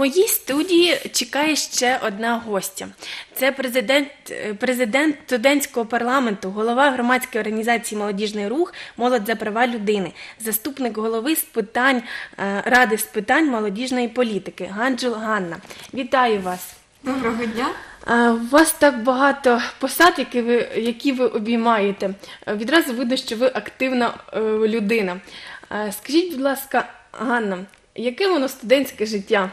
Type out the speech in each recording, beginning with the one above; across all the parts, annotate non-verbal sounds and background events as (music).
моїй студії чекає ще одна гостя. Це президент, е, президент студентського парламенту, голова громадської організації Молодіжний рух, молодь за права людини, заступник голови з питань е, ради з питань молодіжної політики Ганджел Ганна. Вітаю вас! Доброго дня. Е, У вас так багато посад, які ви, які ви обіймаєте. Відразу видно, що ви активна людина. Скажіть, будь ласка, Ганна, яке воно студентське життя?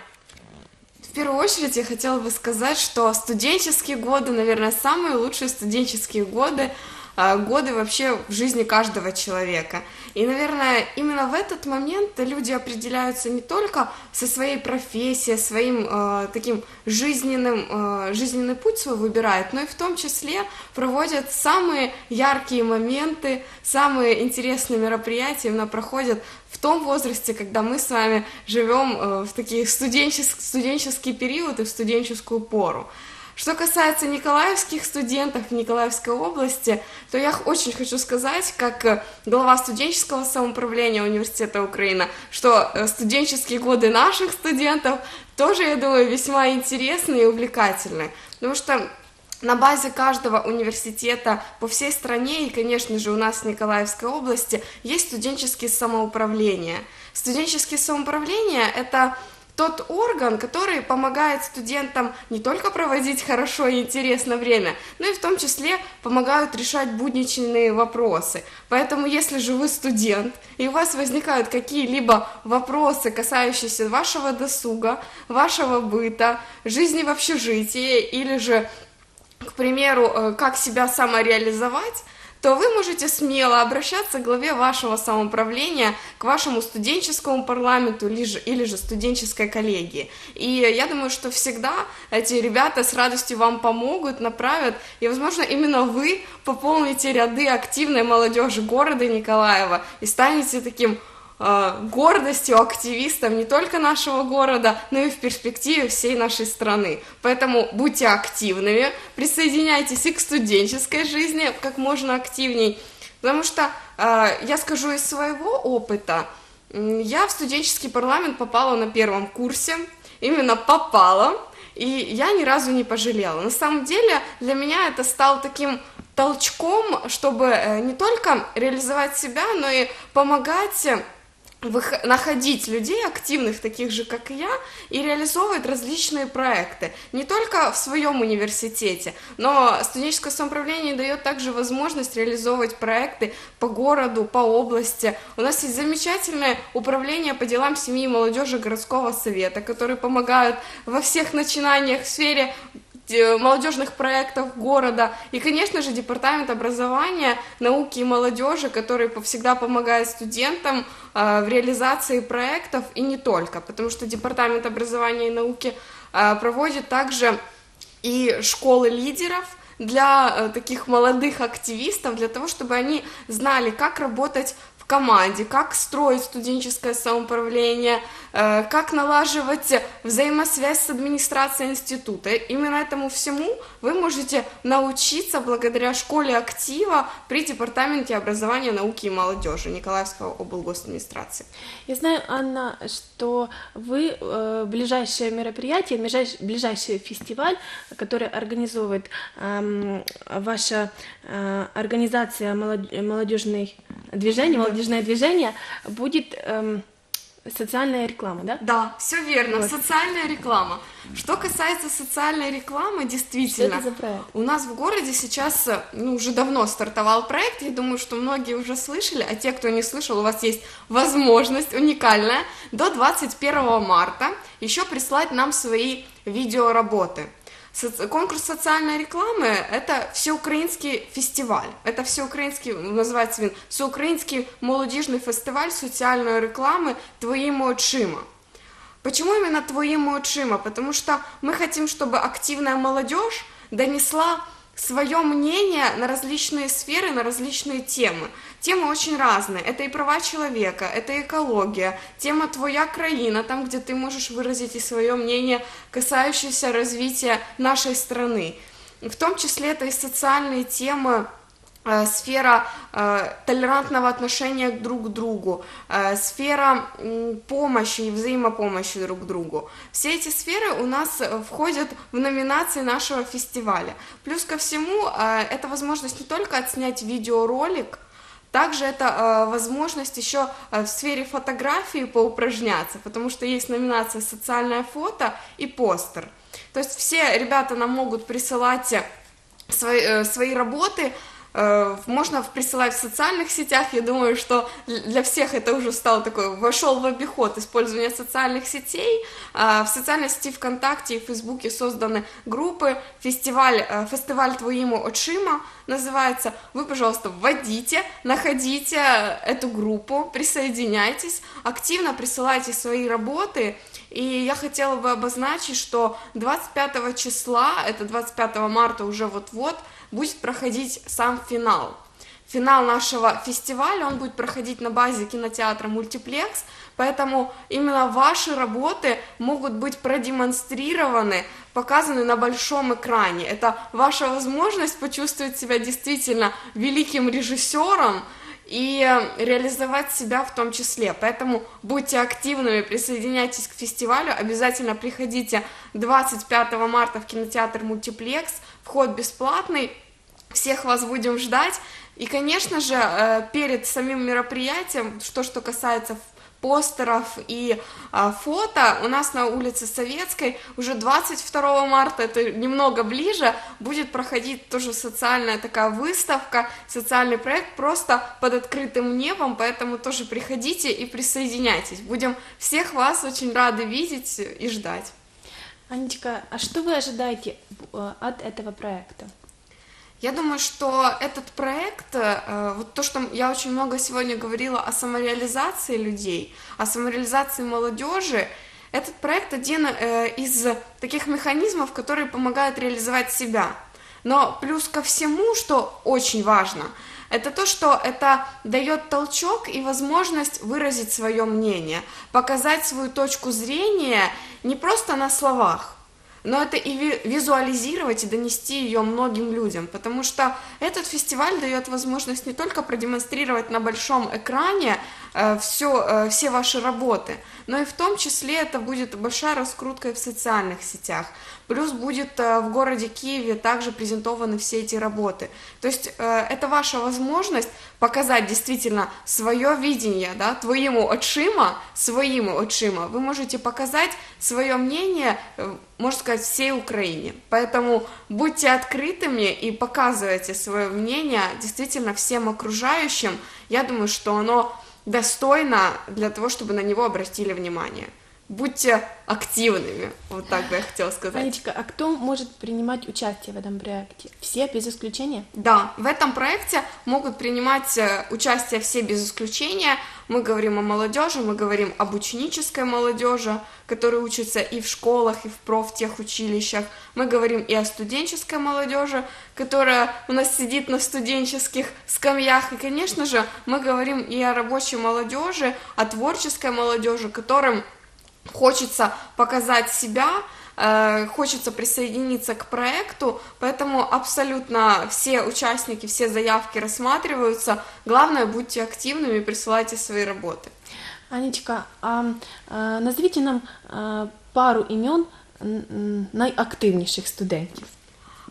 Первую очередь я хотела бы сказать, что студенческие годы, наверное, самые лучшие студенческие годы, годы вообще в жизни каждого человека. И, наверное, именно в этот момент люди определяются не только со своей профессией, своим э, таким жизненным, э, жизненный путь свой выбирают, но и в том числе проводят самые яркие моменты, самые интересные мероприятия именно проходят в том возрасте, когда мы с вами живем э, в такие студенчес- студенческий период и в студенческую пору. Что касается николаевских студентов в Николаевской области, то я очень хочу сказать, как э, глава студенческого самоуправления Университета Украина, что э, студенческие годы наших студентов тоже, я думаю, весьма интересные и увлекательные. Потому что на базе каждого университета по всей стране и, конечно же, у нас в Николаевской области есть студенческие самоуправления. Студенческие самоуправления – это тот орган, который помогает студентам не только проводить хорошо и интересно время, но и в том числе помогают решать будничные вопросы. Поэтому, если же вы студент, и у вас возникают какие-либо вопросы, касающиеся вашего досуга, вашего быта, жизни в общежитии, или же к примеру, э, как себя самореализовать, то вы можете смело обращаться к главе вашего самоуправления, к вашему студенческому парламенту или же, или же студенческой коллегии. И я думаю, что всегда эти ребята с радостью вам помогут, направят, и, возможно, именно вы пополните ряды активной молодежи города Николаева и станете таким гордостью активистов не только нашего города, но и в перспективе всей нашей страны. Поэтому будьте активными, присоединяйтесь и к студенческой жизни как можно активней, потому что э, я скажу из своего опыта, я в студенческий парламент попала на первом курсе, именно попала, и я ни разу не пожалела. На самом деле для меня это стал таким толчком, чтобы э, не только реализовать себя, но и помогать э, находить людей активных, таких же, как и я, и реализовывать различные проекты. Не только в своем университете, но студенческое самоуправление дает также возможность реализовывать проекты по городу, по области. У нас есть замечательное управление по делам семьи и молодежи городского совета, которые помогают во всех начинаниях в сфере молодежных проектов города. И, конечно же, департамент образования, науки и молодежи, который всегда помогает студентам э, в реализации проектов и не только, потому что департамент образования и науки э, проводит также и школы лидеров для э, таких молодых активистов, для того, чтобы они знали, как работать в команде, как строить студенческое самоуправление, э, как налаживать взаимосвязь с администрацией института. Именно этому всему вы можете научиться благодаря школе актива при департаменте образования, науки и молодежи Николаевского облгосадминистрации. Я знаю, Анна, что вы э, ближайшее мероприятие, ближайший, ближайший фестиваль, который организовывает эм, ваша э, организация молод- молодежный движение, молодежное движение, будет эм, социальная реклама, да? Да, все верно, Вот. социальная реклама. Что касается социальной рекламы, действительно, у нас в городе сейчас, ну, уже давно стартовал проект, я думаю, что многие уже слышали, а те, кто не слышал, у вас есть возможность уникальная до 21 марта еще прислать нам свои видеоработы. Соци- Конкурс социальной рекламы – это всеукраїнський фестиваль. Это всеукраїнський, називається він Всеукраїнський молодіжний фестиваль соціальної реклами твоїми очима. Почему именно твоими очима? Потому что мы хотим, чтобы активная молодежь донесла свое мнение на различные сферы, на различные темы. Темы очень разные. Это и права человека, это экология, тема «Твоя краина», там, где ты можешь выразить и свое мнение, касающееся развития нашей страны. В том числе это и социальные темы, сфера э, толерантного отношения друг к другу, э, сфера м, помощи и взаимопомощи друг к другу. Все эти сферы у нас э, входят в номинации нашего фестиваля. Плюс ко всему, э, это возможность не только отснять видеоролик, также это э, возможность еще э, в сфере фотографии поупражняться, потому что есть номинация «Социальное фото» и «Постер». То есть все ребята нам могут присылать э, свои, э, свои работы, э, можно присылать в социальных сетях. Я думаю, что для всех это уже стал такой, вошел в обиход использования социальных сетей. А, В социальной сети ВКонтакте и Фейсбуке созданы группы. Фестиваль, э, фестиваль «Твоему очима» называется. Вы, пожалуйста, вводите, находите эту группу, присоединяйтесь, активно присылайте свои работы. И я хотела бы обозначить, что 25 числа, это 25 марта уже вот-вот, будет проходить сам финал. Финал нашего фестиваля, он будет проходить на базе кинотеатра «Мультиплекс», поэтому именно ваши работы могут быть продемонстрированы, показаны на большом экране. Это ваша возможность почувствовать себя действительно великим режиссером, и реализовать себя в том числе. Поэтому будьте активными, присоединяйтесь к фестивалю, обязательно приходите 25 марта в кинотеатр «Мультиплекс», вход бесплатный, всех вас будем ждать. И, конечно же, э, перед самим мероприятием, что, что касается постеров и а, фото у нас на улице Советской уже 22 марта, это немного ближе, будет проходить тоже социальная такая выставка, социальный проект просто под открытым небом, поэтому тоже приходите и присоединяйтесь. Будем всех вас очень рады видеть и ждать. Анечка, а что вы ожидаете э, от этого проекта? Я думаю, что этот проект, э, вот то, что я очень много сегодня говорила о самореализации людей, о самореализации молодежи, этот проект один э, из таких механизмов, которые помогают реализовать себя. Но плюс ко всему, что очень важно, это то, что это дает толчок и возможность выразить свое мнение, показать свою точку зрения не просто на словах, но это и визуализировать и донести ее многим людям, потому что этот фестиваль дает возможность не только продемонстрировать на большом экране все, э, все ваши работы, но и в том числе это будет большая раскрутка и в социальных сетях. Плюс будет э, в городе Киеве также презентованы все эти работы. То есть э, это ваша возможность показать действительно свое видение, да, твоему отшима, своему отшима. Вы можете показать свое мнение, э, можно сказать, всей Украине. Поэтому будьте открытыми и показывайте свое мнение действительно всем окружающим. Я думаю, что оно достойно для того, чтобы на него обратили внимание будьте активными, вот так бы я хотела сказать. Анечка, а кто может принимать участие в этом проекте? Все без исключения? Да, в этом проекте могут принимать э, участие все без исключения. Мы говорим о молодежи, мы говорим об ученической молодежи, которая учится и в школах, и в профтехучилищах. Мы говорим и о студенческой молодежи, которая у нас сидит на студенческих скамьях. И, конечно же, мы говорим и о рабочей молодежи, о творческой молодежи, которым хочется показать себя, э, хочется присоединиться к проекту, поэтому абсолютно все участники, все заявки рассматриваются. Главное, будьте активными, присылайте свои работы. Анечка, а, а назовите нам а, пару імен найактивніших студентів,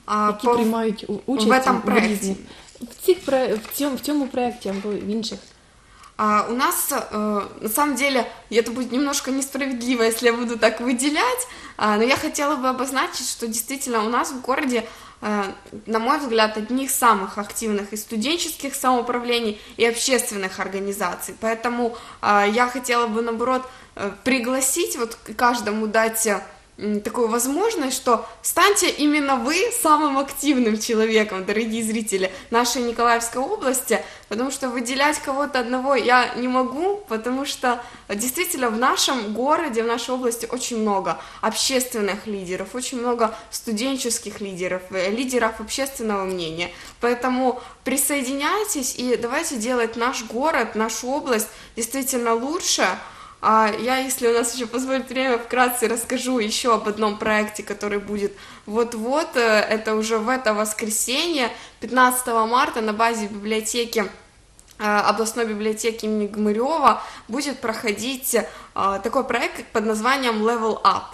а, які по... приймають участь в, этом в різних в, цих, в, цьому, в цьому проєкті або в інших. А у нас, э, на самом деле, это будет немножко несправедливо, если я буду так выделять, э, но я хотела бы обозначить, что действительно у нас в городе, э, на мой взгляд, одни из самых активных и студенческих самоуправлений, и общественных организаций. Поэтому э, я хотела бы, наоборот, э, пригласить, вот каждому дать такую возможность, что станьте именно вы самым активным человеком, дорогие зрители нашей Николаевской области, потому что выделять кого-то одного я не могу, потому что действительно в нашем городе, в нашей области очень много общественных лидеров, очень много студенческих лидеров, э, лидеров общественного мнения, поэтому присоединяйтесь и давайте делать наш город, нашу область действительно лучше, А я, если у нас еще позволит время, вкратце расскажу еще об одном проекте, который будет вот-вот. Э, это уже в это воскресенье, 15 марта, на базе библиотеки э, областной библиотеки имени Гмырева будет проходить э, такой проект под названием Level Up.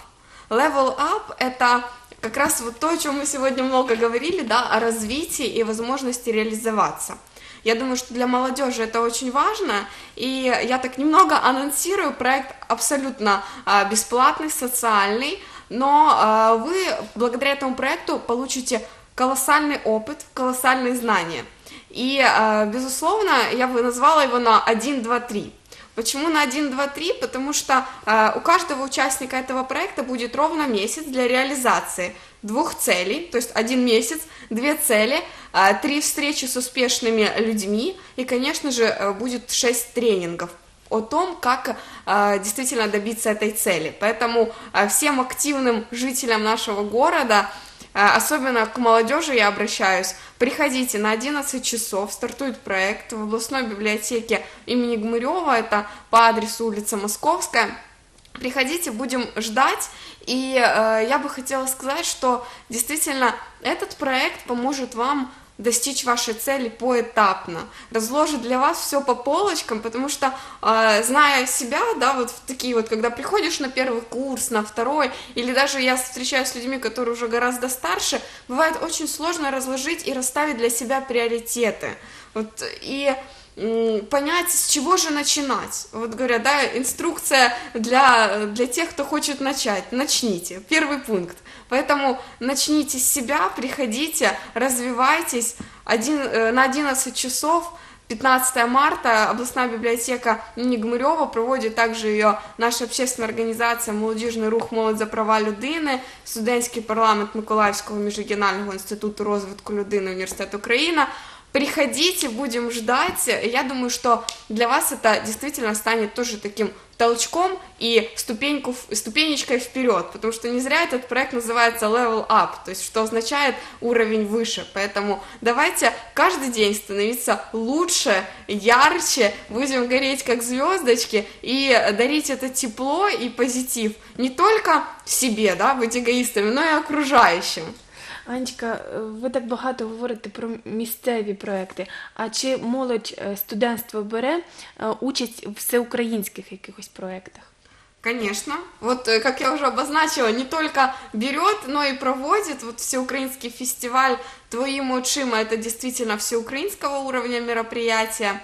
Level Up – это как раз вот то, о чем мы сегодня много говорили, да, о развитии и возможности реализоваться – я думаю, что для молодежи это очень важно, и я так немного анонсирую проект абсолютно а, бесплатный, социальный, но а, вы благодаря этому проекту получите колоссальный опыт, колоссальные знания. И, а, безусловно, я бы назвала его на 1, 2, 3. Почему на 1, 2, 3? Потому что э, у каждого участника этого проекта будет ровно месяц для реализации двух целей, то есть один месяц, две цели, э, три встречи с успешными людьми и, конечно же, э, будет шесть тренингов о том, как э, действительно добиться этой цели. Поэтому э, всем активным жителям нашего города особенно к молодежи я обращаюсь, приходите на 11 часов, стартует проект в областной библиотеке имени Гмырева, это по адресу улица Московская, приходите, будем ждать, и э, я бы хотела сказать, что действительно этот проект поможет вам достичь вашей цели поэтапно, разложит для вас все по полочкам, потому что, э, зная себя, да, вот в такие вот, когда приходишь на первый курс, на второй, или даже я встречаюсь с людьми, которые уже гораздо старше, бывает очень сложно разложить и расставить для себя приоритеты. Вот, и понять, с чего же начинать. Вот говорят, да, инструкция для, для тех, кто хочет начать. Начните. Первый пункт. Поэтому начните с себя, приходите, развивайтесь. Один, э, на 11 часов 15 марта областная библиотека имени Гмырева проводит также ее наша общественная организация «Молодіжний рух «Молодь за права людини», студентський парламент Миколаївського міжрегіонального інституту розвитку людини Університет Україна – Приходите, будем ждать. Я думаю, что для вас это действительно станет тоже таким толчком и ступеньку, ступенечкой вперед, потому что не зря этот проект называется Level Up, то есть что означает уровень выше. Поэтому давайте каждый день становиться лучше, ярче, будем гореть как звездочки и дарить это тепло и позитив не только себе, да, быть эгоистами, но и окружающим. Анечка, ви так багато говорите про місцеві проекти. А чи молодь студентство бере участь в всеукраїнських якихось проектах? Конечно. Вот, как я уже обозначила, не только берет, но и проводит. Вот всеукраинский фестиваль «Твоим очима» — это действительно всеукраинского уровня мероприятия.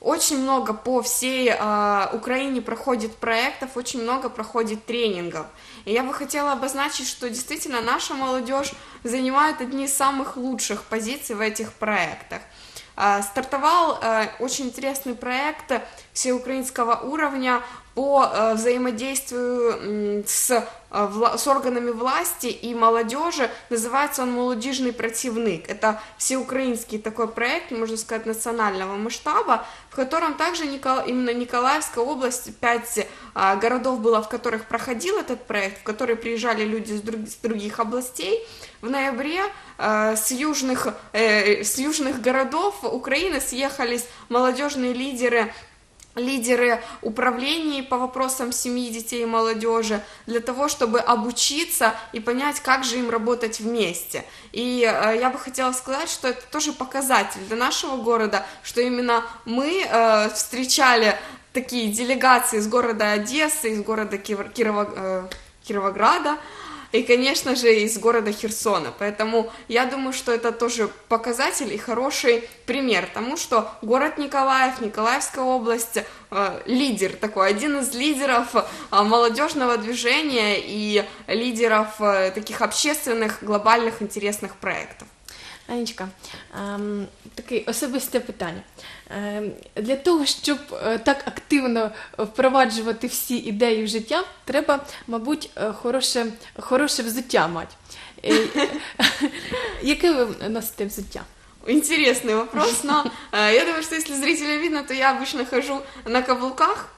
Очень много по всей э, Украине проходит проектов, очень много проходит тренингов. И я бы хотела обозначить, что действительно наша молодежь занимает одни из самых лучших позиций в этих проектах. Э, стартовал э, очень интересный проект всеукраинского уровня по э, взаимодействию с, э, с органами власти и молодежи. Называется он «Молодежный противник». Это всеукраинский такой проект, можно сказать, национального масштаба, в котором также Никол... именно Николаевская область, пять городов было, в которых проходил этот проект, в который приезжали люди с, друг... с других областей. В ноябре с, южных, э, с южных городов Украины съехались молодежные лидеры лидеры управлений по вопросам семьи, детей и молодежи, для того, чтобы обучиться и понять, как же им работать вместе. И э, я бы хотела сказать, что это тоже показатель для нашего города, что именно мы э, встречали такие делегации из города Одессы, из города Кирова, э, Кировограда, и, конечно же, из города Херсона. Поэтому я думаю, что это тоже показатель и хороший пример тому, что город Николаев, Николаевская область, э, лидер такой, один из лидеров э, молодежного движения и лидеров э, таких общественных, глобальных, интересных проектов. Анечка, ем, таке особисте питання. Ем, для того, щоб е, так активно впроваджувати всі ідеї в життя, треба, мабуть, е, хороше, хороше взуття мати. Е, (laughs) яке ви носите взуття? Интересный вопрос, но э, я думаю, что если зрителя видно, то я обычно хожу на каблуках.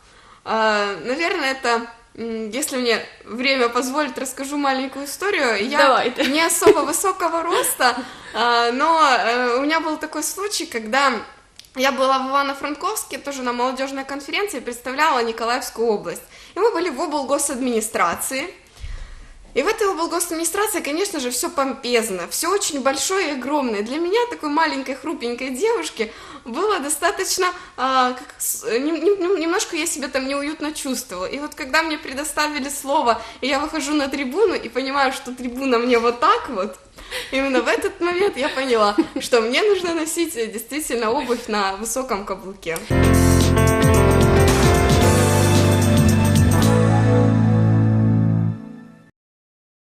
Э, наверное, это если мне время позволит, расскажу маленькую историю. Я Давайте. не особо высокого роста, а, но э, у меня был такой случай, когда я была в Ивано-Франковске, тоже на молодежной конференции, представляла Николаевскую область. И мы были в облгосадминистрации. И в этой облгосадминистрации, конечно же, все помпезно, все очень большое и огромное. Для меня, такой маленькой, хрупенькой девушки, было достаточно, а, как, с- нем- нем- немножко я себя там неуютно чувствовала. И вот когда мне предоставили слово, и я выхожу на трибуну и понимаю, что трибуна мне вот так вот, именно в этот момент я поняла, что мне нужно носить э, действительно обувь на высоком каблуке.